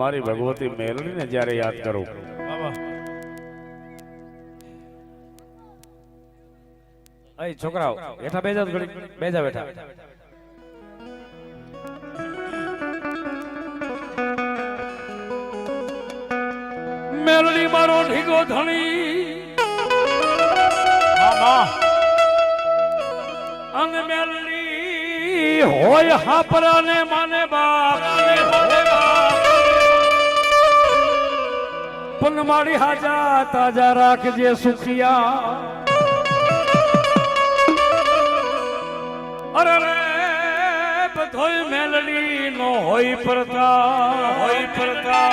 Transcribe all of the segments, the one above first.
મારી ભગવતી મેલડીને જ્યારે યાદ કરું. અય છોકરાઓ બેઠા બેજા ઘડી બે જાવ હેઠા મેલડી મારો ઢીગો ધણી. અને મેલડી હોય હાપરા ને માને બાપ. પણ મારી હાજા તાજા રાખજે સુખિયા. અરે રે બધોય મેલડી નો હોય પરતા હોય પરતા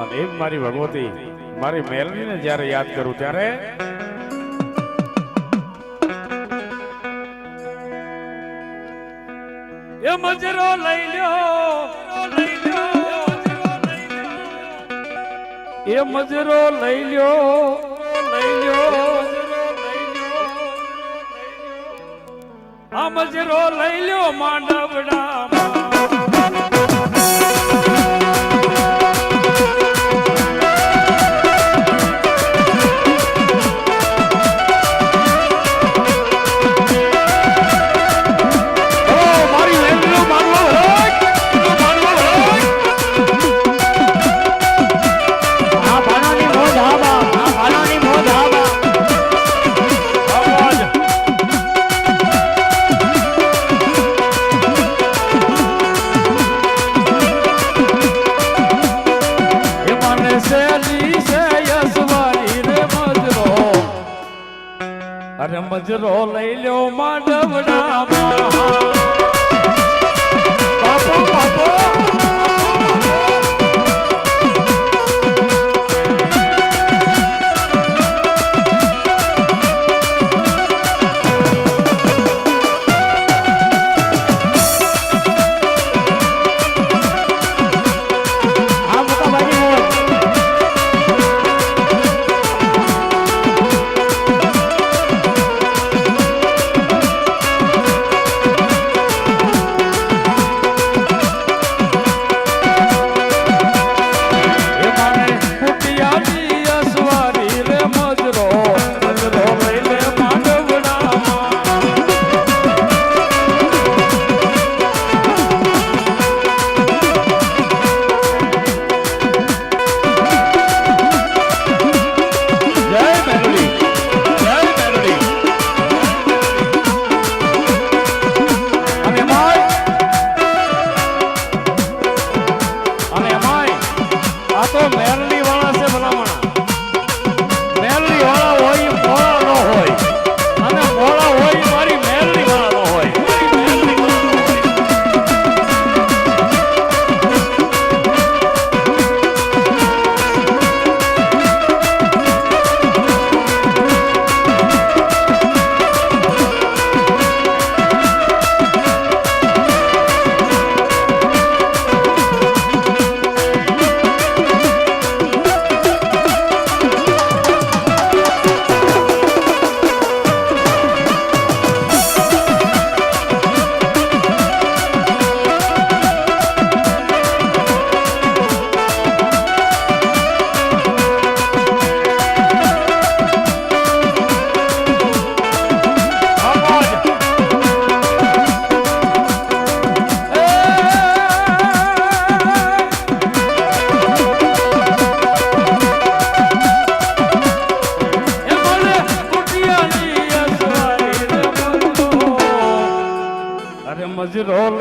અને એમ મારી ભગવતી મારી મેલડીને જ્યારે યાદ કરું ત્યારે એ મજરો લઈ લ્યો. એ મજરો લઈ લ્યો લઈ લ્યો. આ મજરો લઈ લ્યો માંડવડા. મજરો લઈ લ્યો માંડવડામાં મજરો.